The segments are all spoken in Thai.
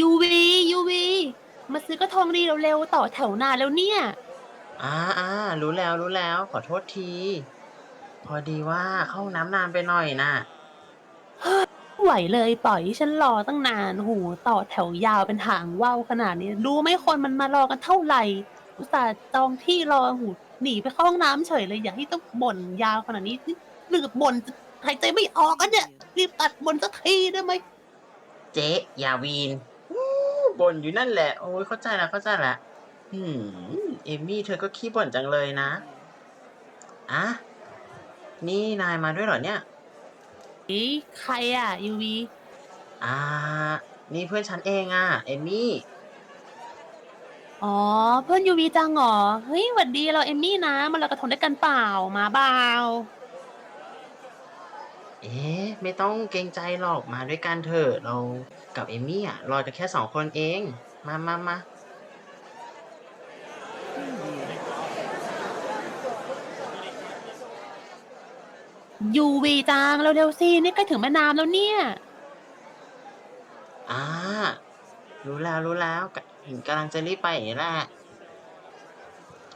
ยูวียูวีมาซื้อกระทงดีเร็วๆต่อแถวนานแล้วเนี่ย อ่าอ่ารู้แล้วรู้แล้วขอโทษที พอดีว่าเข้าห้องน้ำนานไปหน่อยน่ะ ไหวเลยปล่อยให้ฉันรอตั้งนานโหต่อแถวยาวเป็นหางว่าวขนาดนี้รู้ไหมคนมันมารอกันเท่าไหร่อุตส่าห์จองที่รอหูหนีไปเข้าห้องน้ำเฉยเลยอย่าให้ต้องบ่นยาวขนาดนี้นี่ลืบบ่นจะหายใจไม่ออกกันเนี่ยรีบตัดบ่นสักทีได้ไหม เจ๊อย่าวีนอู้ บ่นอยู่นั่นแหละ โอ้ยเข้าใจแล้วเข้าใจแล้วอืมเอมมี่เธอก็ขี้บ่นจังเลยนะอะนี่นายมาด้วยเหรอเนี่ยเอ๊ะใครอะยูวีอ่า นี่เพื่อนฉันเองอะเอมมี่อ๋อ เพื่อนยูวีจังเหรอ เฮ้ยหวัดดีเราเอมมี่นะ มาลอยกระทงด้วยกันเปล่ามาเปล่า เอ๊ะไม่ต้องเกรงใจหรอกมาด้วยกันเถอะเรากับเอมมี่อะรอกันแค่สองคนเอง มามามายูวีจังเร็วๆสินี่ใกล้ถึงแม่น้ำแล้วเนี่ย อ่า รู้แล้วรู้แล้วกะเห็นกำลังจะรีบไปอย่างนี้แหละ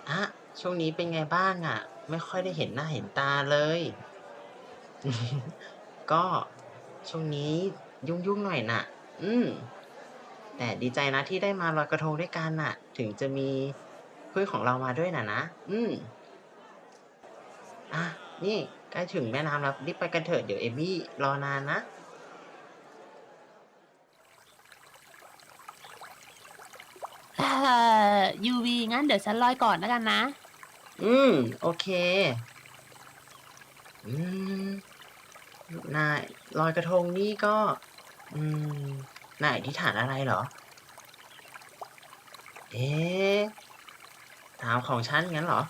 อะช่วงนี้เป็นไงบ้างอะ ไม่ค่อยได้เห็นหน้าเห็นตาเลย ก็ช่วงนี้ยุ่งๆหน่อยน่ะ อืม แต่ดีใจนะที่ได้มาลอยกระทงด้วยกันน่ะ ถึงจะมีเพื่อนของเรามาด้วยน่ะนะ อืม อะ นี่ใกล้ถึงแม่น้ำแล้วรีบไปกันเถอะเดี๋ยวเอมี่รอนานนะ เอ่อยูวีงั้นเดี๋ยวฉันลอยก่อนแล้วกันนะ อืม โอเค อืม นายลอยกระทงนี่ก็ อืมนายอธิษฐานอะไรเหรอ เอ๊ะถามของฉันงั้นเหรอ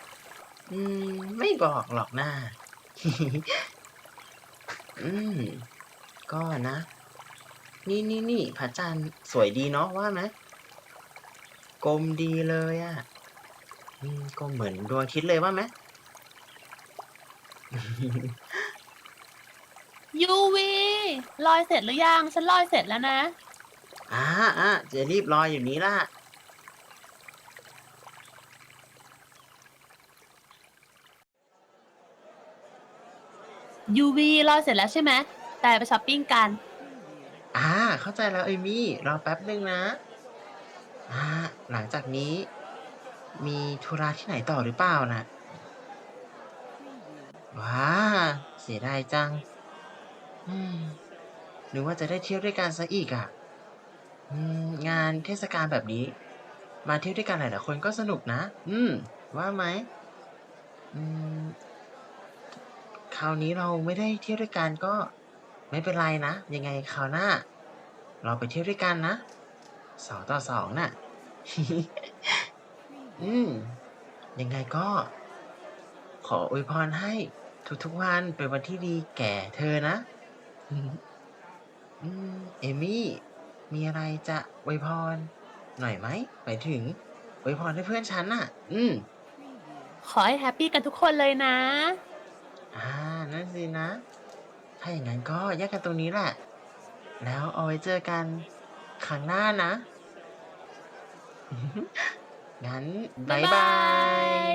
อืม ไม่บอกหรอกนะอืม ก็นะ นี่นี่นี่พระจันทร์สวยดีเนาะว่าไหมกลมดีเลยอะ่ะ อืม ก็เหมือนดวงอาทิตย์เลยว่าไหม ยูวีลอยเสร็จหรือยัง ฉันลอยเสร็จแล้วนะ อ่าอ่าจะรีบรออยู่นี้ล่ะ ยูวีลอยเสร็จแล้วใช่ไหม แต่ไปช้อปปิ้งกัน อ่า เข้าใจแล้วเอมี่ รอแป๊บหนึ่งนะ อ่า หลังจากนี้ มีธุระที่ไหนต่อหรือเปล่านะว้า เสียดายจัง อืมนึกว่าจะได้เที่ยวด้วยกันซะอีกอะงานเทศกาลแบบนี้ มาเที่ยวด้วยกันหลายๆคนก็สนุกนะ อืม ว่าไหมอืมคราวนี้เราไม่ได้เที่ยวด้วยกันก็ไม่เป็นไรนะ ยังไงคราวหน้า เราไปเที่ยวด้วยกันนะสองต่อสองน่ะ อืม ยังไงก็ ขออวยพรให้ทุกๆวันเป็นวันที่ดีแก่เธอนะ เอมี่ มีอะไรจะอวยพร หน่อยไหมไปถึงอวยพรให้เพื่อนฉันน่ะ อืม ขอให้แฮปปี้กันทุกคนเลยนะ อ่า นั่นสินะ ถ้าอย่างนั้นก็แยกกันตรงนี้แหละ แล้วเอาไว้เจอกันครั้งหน้านะ งั้นบายบาย